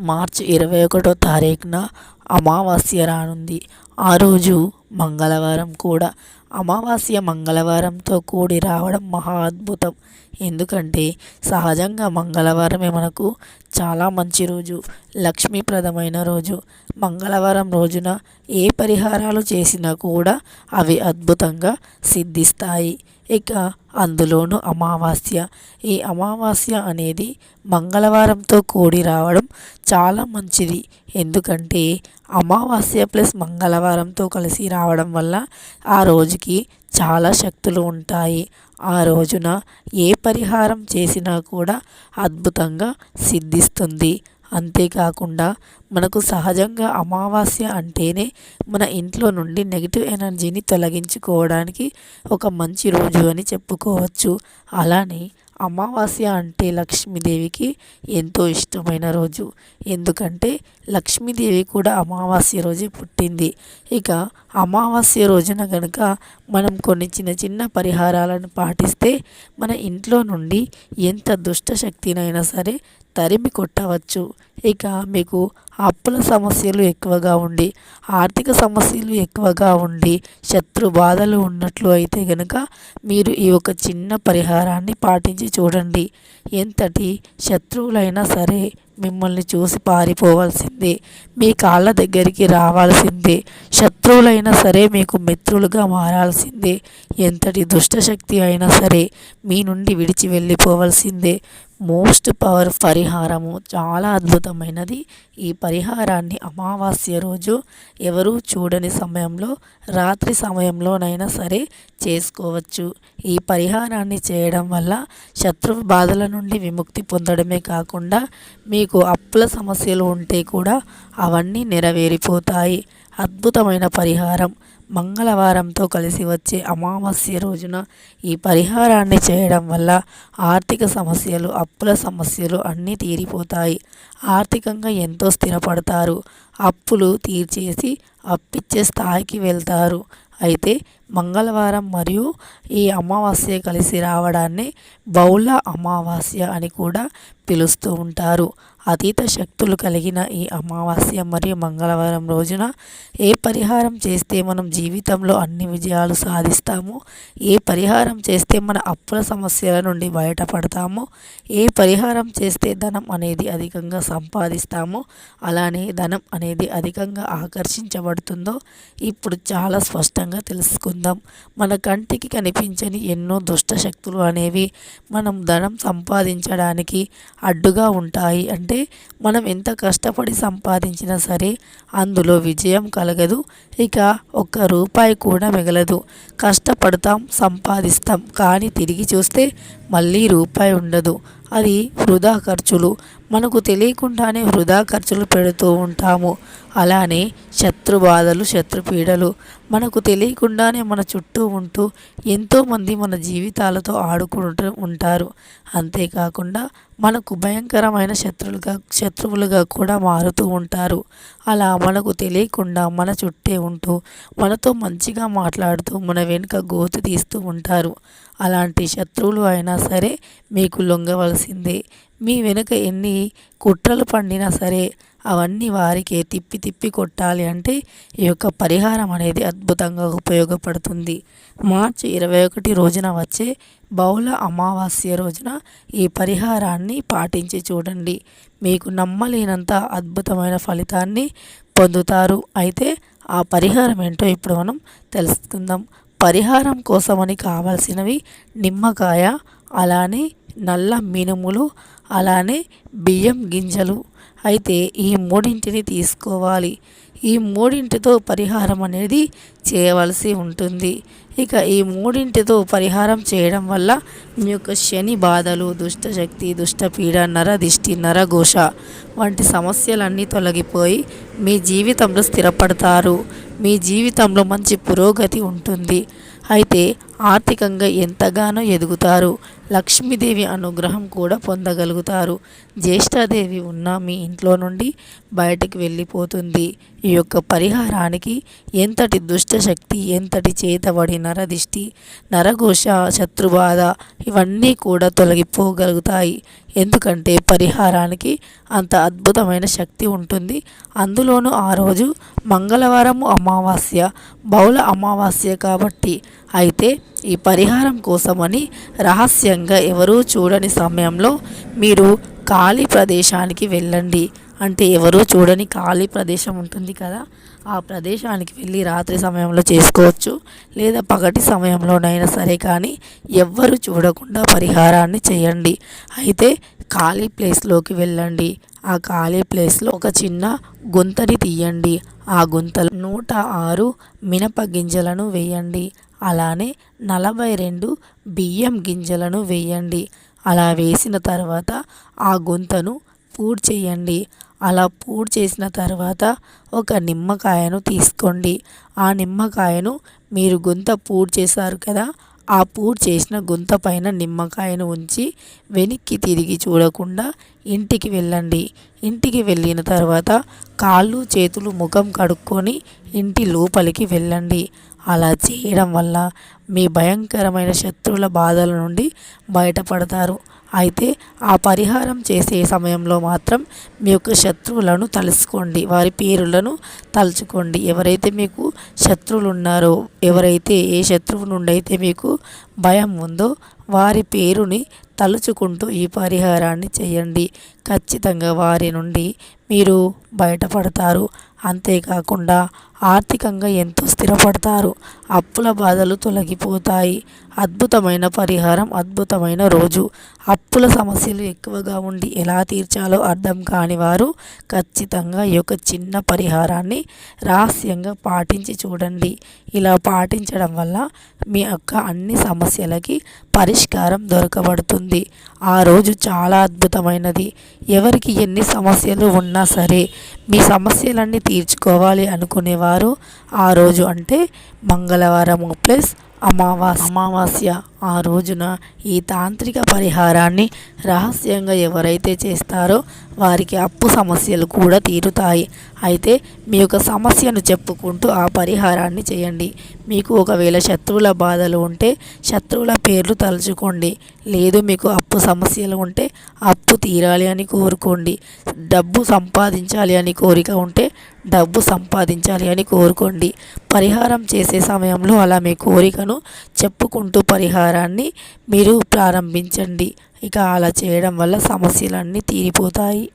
మార్చి ఇరవై ఒకటో తారీఖున అమావాస్య రానుంది. ఆ రోజు మంగళవారం కూడా అమావాస్య మంగళవారంతో కూడి రావడం మహా అద్భుతం. ఎందుకంటే సహజంగా మంగళవారమే మనకు చాలా మంచి రోజు లక్ష్మీప్రదమైన రోజు. మంగళవారం రోజున ఏ పరిహారాలు చేసినా కూడా అవి అద్భుతంగా సిద్ధిస్తాయి. ఇక అందులోనూ అమావాస్య. ఈ అమావాస్య అనేది మంగళవారంతో కూడి రావడం చాలా మంచిది. ఎందుకంటే అమావాస్య ప్లస్ మంగళవారంతో కలిసి రావడం వల్ల ఆ రోజుకి చాలా శక్తులు ఉంటాయి. ఆ రోజున ఏ పరిహారం చేసినా కూడా అద్భుతంగా సిద్ధిస్తుంది. అంతేకాకుండా మనకు సహజంగా అమావాస్య అంటేనే మన ఇంట్లో నుండి నెగిటివ్ ఎనర్జీని తొలగించుకోవడానికి ఒక మంచి రోజు అని చెప్పుకోవచ్చు. అలానే అమావాస్య అంటే లక్ష్మీదేవికి ఎంతో ఇష్టమైన రోజు. ఎందుకంటే లక్ష్మీదేవి కూడా అమావాస్య రోజే పుట్టింది. ఇక అమావాస్య రోజున కనుక మనం కొన్ని చిన్న చిన్న పరిహారాలను పాటిస్తే మన ఇంట్లో నుండి ఎంత దుష్ట శక్తినైనా సరే తరిమి కొట్టవచ్చు. ఇక మీకు అప్పుల సమస్యలు ఎక్కువగా ఉండి ఆర్థిక సమస్యలు ఎక్కువగా ఉండి శత్రు బాధలు ఉన్నట్లు అయితే గనుక మీరు ఈ ఒక చిన్న పరిహారాన్ని పాటించి చూడండి. ఎంతటి శత్రువులైనా సరే మిమ్మల్ని చూసి పారిపోవాల్సిందే మీ కాళ్ళ దగ్గరికి రావాల్సిందే శత్రువులైనా సరే మీకు మిత్రులుగా మారాల్సిందే ఎంతటి దుష్టశక్తి అయినా సరే మీ నుండి విడిచి వెళ్ళిపోవాల్సిందే. మోస్ట్ పవర్ పరిహారము. చాలా అద్భుతమైనది. ఈ పరిహారాన్ని అమావాస్య రోజు ఎవరూ చూడని సమయంలో రాత్రి సమయంలోనైనా సరే చేసుకోవచ్చు. ఈ పరిహారాన్ని చేయడం వల్ల శత్రు బాధల నుండి విముక్తి పొందడమే కాకుండా మీకు అప్పుల సమస్యలు ఉంటే కూడా అవన్నీ నెరవేరిపోతాయి. అద్భుతమైన పరిహారం. మంగళవారంతో కలిసి వచ్చే అమావాస్య రోజున ఈ పరిహారాన్ని చేయడం వల్ల ఆర్థిక సమస్యలు అప్పుల సమస్యలు అన్నీ తీరిపోతాయి. ఆర్థికంగా ఎంతో స్థిరపడతారు. అప్పులు తీర్చేసి అప్పిచ్చే స్థాయికి వెళ్తారు. అయితే మంగళవారం మరియు ఈ అమావాస్య కలిసి రావడాన్ని బహుళ అమావాస్య అని కూడా పిలుస్తూ ఉంటారు. అతీత శక్తులు కలిగిన ఈ అమావాస్య మరియు మంగళవారం రోజున ఏ పరిహారం చేస్తే మనం జీవితంలో అన్ని విజయాలు సాధిస్తామో ఏ పరిహారం చేస్తే మన అప్పుల సమస్యల నుండి బయటపడతామో ఏ పరిహారం చేస్తే ధనం అనేది అధికంగా సంపాదిస్తామో అలానే ధనం అనేది అధికంగా ఆకర్షించబడుతుందో ఇప్పుడు చాలా స్పష్టంగా తెలుసుకుందాం. మన కంటికి కనిపించని ఎన్నో దుష్ట శక్తులు అనేవి మనం ధనం సంపాదించడానికి అడ్డుగా ఉంటాయి అంటే మనం ఎంత కష్టపడి సంపాదించినా సరే అందులో విజయం కలగదు. ఇక ఒక్క రూపాయి కూడా మిగలదు. కష్టపడతాం సంపాదిస్తాం కానీ తిరిగి చూస్తే మళ్ళీ రూపాయి ఉండదు. అది వృధా ఖర్చులు. మనకు తెలియకుండానే వృధా ఖర్చులు పెడుతూ ఉంటాము. అలానే శత్రు బాధలు శత్రు పీడలు మనకు తెలియకుండానే మన చుట్టూ ఉంటూ ఎంతోమంది మన జీవితాలతో ఆడుకుంటూ ఉంటారు. అంతేకాకుండా మనకు భయంకరమైన శత్రువులుగా శత్రువులుగా కూడా మారుతూ ఉంటారు. అలా మనకు తెలియకుండా మన చుట్టే ఉంటూ మనతో మంచిగా మాట్లాడుతూ మన వెనుక గోతు తీస్తూ ఉంటారు. అలాంటి శత్రువులు అయినా సరే మీకు చేయాల్సిందే మీ వెనుక ఎన్ని కుట్రలు పండినా సరే అవన్నీ వారికే తిప్పి తిప్పి కొట్టాలి అంటే ఈ యొక్క పరిహారం అనేది అద్భుతంగా ఉపయోగపడుతుంది. మార్చి ఇరవై ఒకటి రోజున వచ్చే బహుళ అమావాస్య రోజున ఈ పరిహారాన్ని పాటించి చూడండి. మీకు నమ్మలేనంత అద్భుతమైన ఫలితాన్ని పొందుతారు. అయితే ఆ పరిహారం ఏంటో ఇప్పుడు మనం తెలుసుకుందాం. పరిహారం కోసమని కావాల్సినవి నిమ్మకాయ అలానే నల్ల మినుములు అలానే బియ్యం గింజలు. అయితే ఈ మూడింటిని తీసుకోవాలి. ఈ మూడింటితో పరిహారం అనేది చేయవలసి ఉంటుంది. ఇక ఈ మూడింటితో పరిహారం చేయడం వల్ల మీ యొక్క శని బాధలు దుష్టశక్తి దుష్టపీడ నర దిష్టి నరఘోష వంటి సమస్యలన్నీ తొలగిపోయి మీ జీవితంలో స్థిరపడతారు. మీ జీవితంలో మంచి పురోగతి ఉంటుంది. అయితే ఆర్థికంగా ఎంతగానో ఎదుగుతారు. లక్ష్మీదేవి అనుగ్రహం కూడా పొందగలుగుతారు. జ్యేష్ఠాదేవి ఉన్న మీ ఇంట్లో నుండి బయటకు వెళ్ళిపోతుంది. ఈ యొక్క పరిహారానికి ఎంతటి దుష్టశక్తి ఎంతటి చేతబడి నరదిష్టి నరఘోష శత్రుబాధ ఇవన్నీ కూడా తొలగిపోగలుగుతాయి. ఎందుకంటే పరిహారానికి అంత అద్భుతమైన శక్తి ఉంటుంది. అందులోనూ ఆ రోజు మంగళవారము అమావాస్య బహుళ అమావాస్య కాబట్టి. అయితే ఈ పరిహారం కోసమని రహస్యంగా ఎవరూ చూడని సమయంలో మీరు ఖాళీ ప్రదేశానికి వెళ్ళండి. అంటే ఎవరూ చూడని ఖాళీ ప్రదేశం ఉంటుంది కదా. ఆ ప్రదేశానికి వెళ్ళి రాత్రి సమయంలో చేసుకోవచ్చు. లేదా పగటి సమయంలోనైనా సరే కానీ ఎవ్వరు చూడకుండా పరిహారాన్ని చేయండి. అయితే ఖాళీ ప్లేస్లోకి వెళ్ళండి. ఆ ఖాళీ ప్లేస్లో ఒక చిన్న గుంతని తీయండి. ఆ గుంతలో నూట ఆరు మినప గింజలను వేయండి. అలానే నలభై రెండు బియ్యం గింజలను వేయండి. అలా వేసిన తర్వాత ఆ గుంతను పూడ్ చేయండి. అలా పూడ్ చేసిన తర్వాత ఒక నిమ్మకాయను తీసుకోండి. ఆ నిమ్మకాయను మీరు గుంత పూడ్ చేశారు కదా ఆ పూడ్ చేసిన గుంత పైన నిమ్మకాయను ఉంచి వెనక్కి తిరిగి చూడకుండా ఇంటికి వెళ్ళండి. ఇంటికి వెళ్ళిన తర్వాత కాళ్ళు చేతులు ముఖం కడుక్కొని ఇంటి లోపలికి వెళ్ళండి. అలా చేయడం వల్ల మీ భయంకరమైన శత్రువుల బాధల నుండి బయటపడతారు. అయితే ఆ పరిహారం చేసే సమయంలో మాత్రం మీ యొక్క శత్రువులను తలుసుకోండి. వారి పేరులను తలుచుకోండి. ఎవరైతే మీకు శత్రువులు ఉన్నారో ఎవరైతే ఏ శత్రువు నుండి అయితే మీకు భయం ఉందో వారి పేరుని తలుచుకుంటూ ఈ పరిహారాన్ని చేయండి. ఖచ్చితంగా వారి నుండి మీరు బయటపడతారు. అంతేకాకుండా ఆర్థికంగా ఎంతో స్థిరపడతారు. అప్పుల బాధలు తొలగిపోతాయి. అద్భుతమైన పరిహారం అద్భుతమైన రోజు. అప్పుల సమస్యలు ఎక్కువగా ఉండి ఎలా తీర్చాలో అర్థం కాని వారు ఖచ్చితంగా ఈ యొక్క చిన్న పరిహారాన్ని రహస్యంగా పాటించి చూడండి. ఇలా పాటించడం వల్ల మీ యొక్క అన్ని సమస్యలకి పరిష్కారం దొరకబడుతుంది. ఆ రోజు చాలా అద్భుతమైనది. ఎవరికి ఎన్ని సమస్యలు ఉన్నా సరే మీ సమస్యలన్నీ తీర్చుకోవాలి అనుకునేవారు. ఆ రోజు అంటే మంగళవారం ప్లస్ అమావాస్య. అమావాస్య. ఆ రోజున ఈ తాంత్రిక పరిహారాన్ని రహస్యంగా ఎవరైతే చేస్తారో వారికి అప్పు సమస్యలు కూడా తీరుతాయి. అయితే మీ యొక్క సమస్యను చెప్పుకుంటూ ఆ పరిహారాన్ని చేయండి. మీకు ఒకవేళ శత్రువుల బాధలు ఉంటే శత్రువుల పేర్లు తలుచుకోండి. లేదు మీకు అప్పు సమస్యలు ఉంటే అప్పు తీరాలి అని కోరుకోండి. డబ్బు సంపాదించాలి అని కోరిక ఉంటే డబ్బు సంపాదించాలి అని కోరుకోండి. పరిహారం చేసే సమయంలో అలా మీ కోరికను చెప్పుకుంటూ పరిహారాన్ని మీరు ప్రారంభించండి. ఇక అలా చేయడం వల్ల సమస్యలన్నీ తీరిపోతాయి.